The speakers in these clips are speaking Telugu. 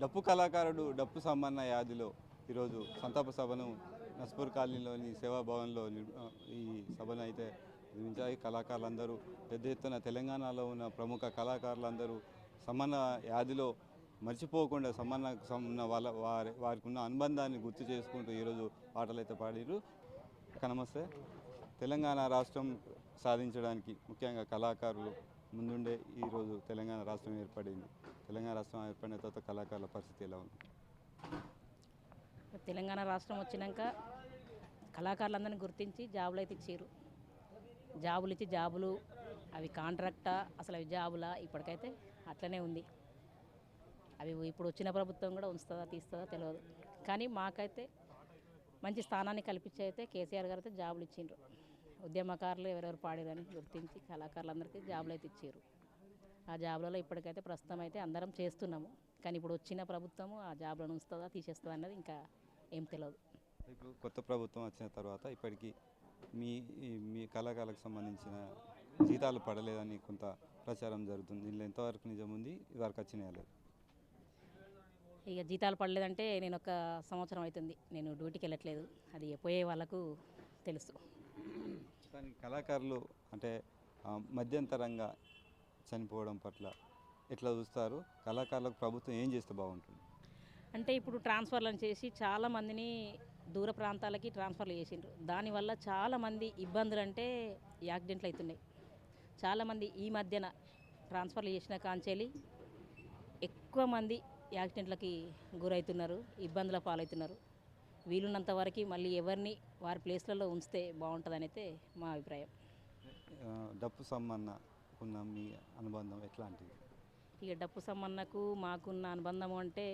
డప్పు కళాకారుడు డప్పు సమ్మన్న యాదిలో ఈరోజు సంతాప సభను నస్పూర్ కాలనీలోని సేవాభవన్లో ఈ సభను అయితే నిర్మించాయి కళాకారులందరూ పెద్ద ఎత్తున తెలంగాణలో ఉన్న ప్రముఖ కళాకారులందరూ సమ్మన్న యాదిలో మర్చిపోకుండా సమ్మన్న సమ్మన్న వాళ్ళ వారి వారికి ఉన్న అనుబంధాన్ని గుర్తు చేసుకుంటూ ఈరోజు పాటలు అయితే పాడారు నమస్తే. తెలంగాణ రాష్ట్రం సాధించడానికి ముఖ్యంగా కళాకారులు ముందుండే ఈరోజు తెలంగాణ రాష్ట్రం ఏర్పడింది. తెలంగాణ రాష్ట్రం ఏర్పడిన తర్వాత కళాకారుల పరిస్థితి ఎలా ఉంది? తెలంగాణ రాష్ట్రం వచ్చినాక కళాకారులందరినీ గుర్తించి జాబులు అయితే ఇచ్చారు జాబులు ఇచ్చి జాబులు అవి కాంట్రాక్టా అసలు అవి జాబులా ఇప్పటికైతే అట్లనే ఉంది. అవి ఇప్పుడు వచ్చిన ప్రభుత్వం కూడా ఉంచుతుందా తీస్తుందా తెలియదు కానీ మాకైతే మంచి స్థానాన్ని కల్పించి అయితే కేసీఆర్ గారు అయితే జాబులు ఇచ్చిండ్రు. ఉద్యమకారులు ఎవరెవరు పాడారని గుర్తించి కళాకారులందరికీ జాబులు అయితే ఇచ్చారు. ఆ జాబులలో ఇప్పటికైతే ప్రస్తుతం అయితే అందరం చేస్తున్నాము. కానీ ఇప్పుడు వచ్చిన ప్రభుత్వము ఆ జాబులను ఉంచుతుందా తీసేస్తుందా అన్నది ఇంకా ఏం తెలియదు ఇప్పుడు కొత్త ప్రభుత్వం వచ్చిన తర్వాత ఇప్పటికీ మీ మీ కళాకారులకు సంబంధించిన జీతాలు పడలేదని కొంత ప్రచారం జరుగుతుంది. దీనిలో ఎంతవరకు నిజం ఉంది? ఇదివరకు వచ్చినాయా లేదు? ఇక జీతాలు పడలేదంటే నేను ఒక సంవత్సరం అవుతుంది. నేను డ్యూటీకి వెళ్ళట్లేదు. అది పోయే వాళ్ళకు తెలుసు. కానీ కళాకారులు అంటే మధ్యంతరంగా చనిపోవడం పట్ల ఎట్లా చూస్తారు? కళాకారులకు ప్రభుత్వం ఏం చేస్తే బాగుంటుంది? అంటే ఇప్పుడు ట్రాన్స్ఫర్లను చేసి చాలామందిని దూర ప్రాంతాలకి ట్రాన్స్ఫర్లు చేసిండ్రు. దానివల్ల చాలామంది ఇబ్బందులు అంటే యాక్సిడెంట్లు అవుతున్నాయి చాలామంది ఈ మధ్యన ట్రాన్స్ఫర్లు చేసిన కాంచెలి ఎక్కువ మంది యాక్సిడెంట్లకి గురవుతున్నారు ఇబ్బందుల పాలవుతున్నారు. వీలున్నంత వరకు మళ్ళీ ఎవరిని వారి ప్లేస్లలో ఉంచితే బాగుంటుందని అయితే మా అభిప్రాయం. డప్పు సమ్మన్న ఉన్న మీ అనుబంధం ఎట్లాంటిది? ఇక డప్పు సమ్మన్నకు మాకున్న అనుబంధం అంటే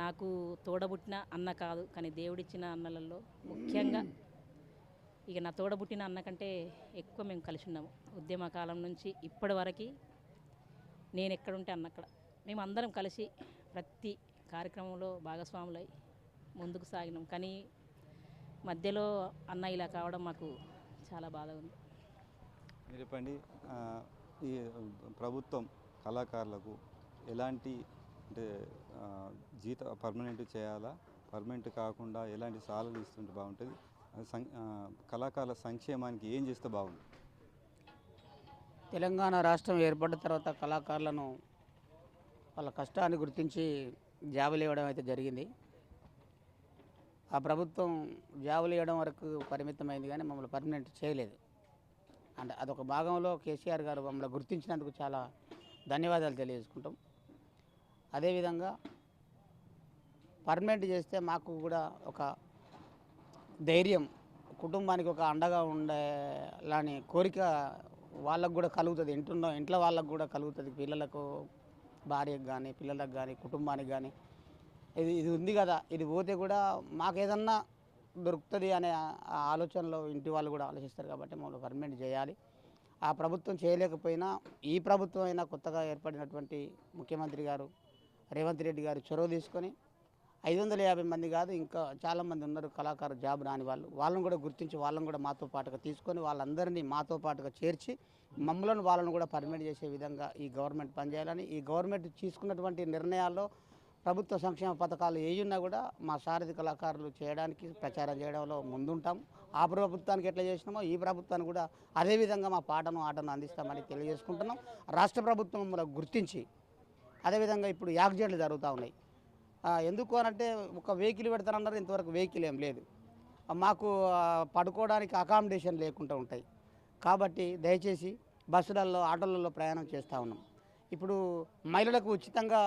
నాకు తోడబుట్టిన అన్న కాదు కానీ దేవుడిచ్చిన అన్నలలో ముఖ్యంగా ఇక నా తోడబుట్టిన అన్న కంటే ఎక్కువ మేము కలిసి ఉన్నాము. ఉద్యమ కాలం నుంచి ఇప్పటి వరకు నేను ఎక్కడుంటే అన్న అక్కడ మేము అందరం కలిసి ప్రతి కార్యక్రమంలో భాగస్వాములై ముందుకు సాగినాం. కానీ మధ్యలో అన్న ఇలా కావడం మాకు చాలా బాధగా ఉంది. మీరు చెప్పండి ఈ ప్రభుత్వం కళాకారులకు ఎలాంటి అంటే జీత పర్మనెంట్ చేయాలా? పర్మనెంట్ కాకుండా ఎలాంటి సాలలు ఇస్తుంటే బాగుంటుంది? కళాకారుల సంక్షేమానికి ఏం చేస్తే బాగుంటుంది? తెలంగాణ రాష్ట్రం ఏర్పడిన తర్వాత కళాకారులను వాళ్ళ కష్టాన్ని గుర్తించి జాబులు ఇవ్వడం అయితే జరిగింది. ఆ ప్రభుత్వం జాబులు ఇవ్వడం వరకు పరిమితమైంది కానీ మమ్మల్ని పర్మనెంట్ చేయలేదు. అంటే అదొక భాగంలో కేసీఆర్ గారు మమ్మల్ని గుర్తించినందుకు చాలా ధన్యవాదాలు తెలియజేసుకుంటాం. అదేవిధంగా పర్మనెంట్ చేస్తే మాకు కూడా ఒక ధైర్యం కుటుంబానికి ఒక అండగా ఉండేలాని కోరిక వాళ్ళకు కూడా కలుగుతుంది. ఇంట్లో ఇంట్లో వాళ్ళకు కూడా కలుగుతుంది. పిల్లలకు భార్యకు కానీ పిల్లలకు కానీ కుటుంబానికి కానీ ఇది ఇది ఉంది కదా. ఇది పోతే కూడా మాకు ఏదన్నా దొరుకుతుంది అనే ఆ- ఆలోచనలో ఇంటి వాళ్ళు కూడా ఆలోచిస్తారు కాబట్టి మమ్మల్ని పర్మనెంట్ చేయాలి. ఆ ప్రభుత్వం చేయలేకపోయినా ఈ ప్రభుత్వం అయినా కొత్తగా ఏర్పడినటువంటి ముఖ్యమంత్రి గారు రేవంత్ రెడ్డి గారు చొరవ తీసుకొని ఐదు వందల యాభై మంది కాదు ఇంకా చాలామంది ఉన్నారు కళాకారు జాబ్ రాని వాళ్ళు. వాళ్ళని కూడా గుర్తించి వాళ్ళని కూడా మాతో పాటుగా తీసుకొని వాళ్ళందరినీ మాతో పాటుగా చేర్చి మమ్మలను వాళ్ళని కూడా పర్మిట్ చేసే విధంగా ఈ గవర్నమెంట్ పనిచేయాలని ఈ గవర్నమెంట్ తీసుకున్నటువంటి నిర్ణయాల్లో ప్రభుత్వ సంక్షేమ పథకాలు ఏయున్నా కూడా మా సారథి కళాకారులు చేయడానికి ప్రచారం చేయడంలో ముందుంటాం. ఆ ప్రభుత్వానికి ఎట్లా చేసినామో ఈ ప్రభుత్వాన్ని కూడా అదే విధంగా మా పాటను ఆటను అందిస్తామని తెలియజేసుకుంటున్నాం. రాష్ట్ర ప్రభుత్వం మమ్మల్ని గుర్తించి అదేవిధంగా ఇప్పుడు యాక్సిడెంట్లు జరుగుతూ ఉన్నాయి. ఎందుకు అనంటే ఒక వెహికల్ పెడతానన్నారు ఇంతవరకు వెహికల్ ఏం లేదు. మాకు పడుకోవడానికి అకామిడేషన్ లేకుండా ఉంటాయి. కాబట్టి దయచేసి బస్సులలో ఆటోలలో ప్రయాణం చేస్తూ ఉన్నాం. ఇప్పుడు మహిళలకు ఉచితంగా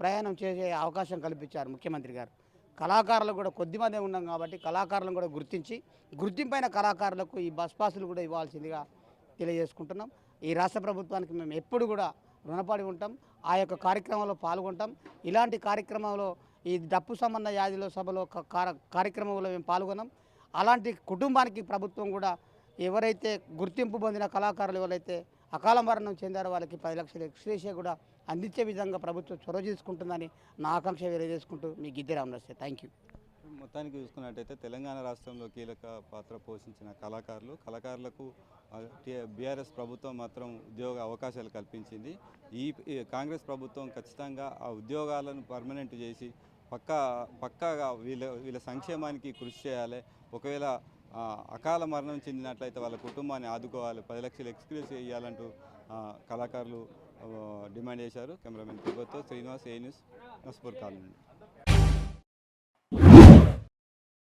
ప్రయాణం చేసే అవకాశం కల్పించారు ముఖ్యమంత్రి గారు. కళాకారులు కూడా కొద్దిమందే ఉన్నాం కాబట్టి కళాకారులను కూడా గుర్తించి గుర్తింపైన కళాకారులకు ఈ బస్ పాసులు కూడా ఇవ్వాల్సిందిగా తెలియజేసుకుంటున్నాం. ఈ రాష్ట్ర ప్రభుత్వానికి మేము ఎప్పుడు కూడా రుణపడి ఉంటాం. ఆ యొక్క కార్యక్రమంలో పాల్గొంటాం. ఇలాంటి కార్యక్రమంలో ఈ డప్పు సంబంధ యాదిలో సభలో కార్యక్రమంలో మేము పాల్గొన్నాం. అలాంటి కుటుంబానికి ప్రభుత్వం కూడా ఎవరైతే గుర్తింపు పొందిన కళాకారులు ఎవరైతే అకాల మరణం చెందారు వాళ్ళకి పది లక్షల ఎక్స్రేషియా కూడా అందించే విధంగా ప్రభుత్వం చొరవ తీసుకుంటుందని నా ఆకాంక్ష వేరేసుకుంటూ మీ గిద్దె రామనస్తే థ్యాంక్ యూ మొత్తానికి చూసుకున్నట్టయితే తెలంగాణ రాష్ట్రంలో కీలక పాత్ర పోషించిన కళాకారులు కళాకారులకు బీఆర్ఎస్ ప్రభుత్వం మాత్రం ఉద్యోగ అవకాశాలు కల్పించింది. ఈ కాంగ్రెస్ ప్రభుత్వం ఖచ్చితంగా ఆ ఉద్యోగాలను పర్మనెంట్ చేసి పక్కా పక్కాగా వీళ్ళ వీళ్ళ సంక్షేమానికి కృషి చేయాలి. ఒకవేళ అకాల మరణం చెందినట్లయితే వాళ్ళ కుటుంబాన్ని ఆదుకోవాలి. పది లక్షలు ఎక్స్క్యూజ్ చేయాలంటూ కళాకారులు డిమాండ్ చేశారు. కెమెరామెన్ ప్రభుత్వం శ్రీనివాస్ ఏ న్యూస్? నస్పూర్ కాలనీ